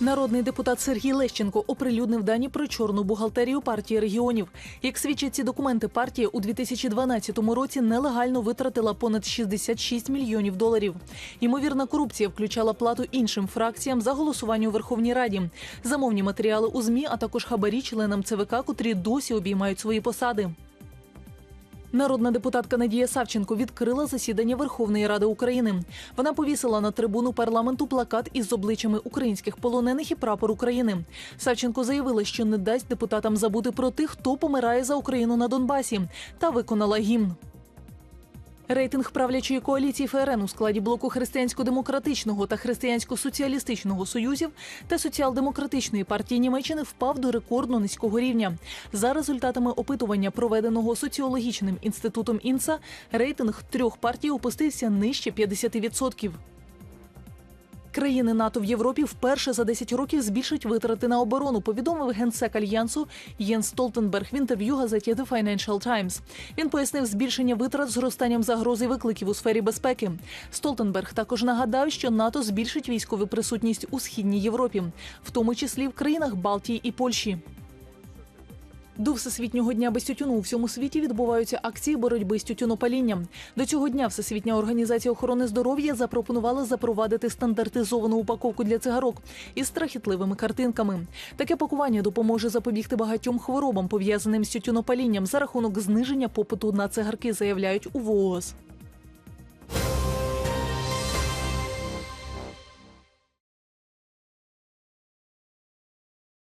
Народний депутат Сергій Лещенко оприлюднив дані про чорну бухгалтерію партії регіонів. Як свідчать ці документи, партія у 2012 році нелегально витратила понад 66 мільйонів доларів. Ймовірна корупція включала плату іншим фракціям за голосування у Верховній Раді, замовні матеріали у змі, а також хабарі членам ЦВК, котрі досі обіймають свої посади. Народна депутатка Надія Савченко відкрила засідання Верховної Ради України. Вона повісила на трибуну парламенту плакат із обличчями українських полонених і прапор України. Савченко заявила, що не дасть депутатам забути про тих, хто помирає за Україну на Донбасі, та виконала гімн. Рейтинг правлячої коаліції ФРН у складі блоку християнсько-демократичного та християнсько-соціалістичного союзів та соціал-демократичної партії Німеччини впав до рекордно низького рівня. За результатами опитування, проведеного соціологічним інститутом інса, рейтинг трьох партій опустився нижче 50%. Країни НАТО в Європі вперше за 10 років збільшать витрати на оборону. Повідомив генсек альянсу Єн Столтенберг в інтерв'ю газеті The Financial Times. Він пояснив збільшення витрат зростанням загрози викликів у сфері безпеки. Столтенберг також нагадав, що НАТО збільшить військову присутність у східній Європі, в тому числі в країнах Балтії і Польщі. До Всесвітнього дня без тютюну у всьому світі відбуваються акції боротьби з тютюнопалінням. До цього дня Всесвітня організація охорони здоров'я запропонувала запровадити стандартизовану упаковку для цигарок із страхітливими картинками. Таке пакування допоможе запобігти багатьом хворобам, пов'язаним з тютюнопалінням за рахунок зниження попиту на цигарки, заявляють у ВООЗ.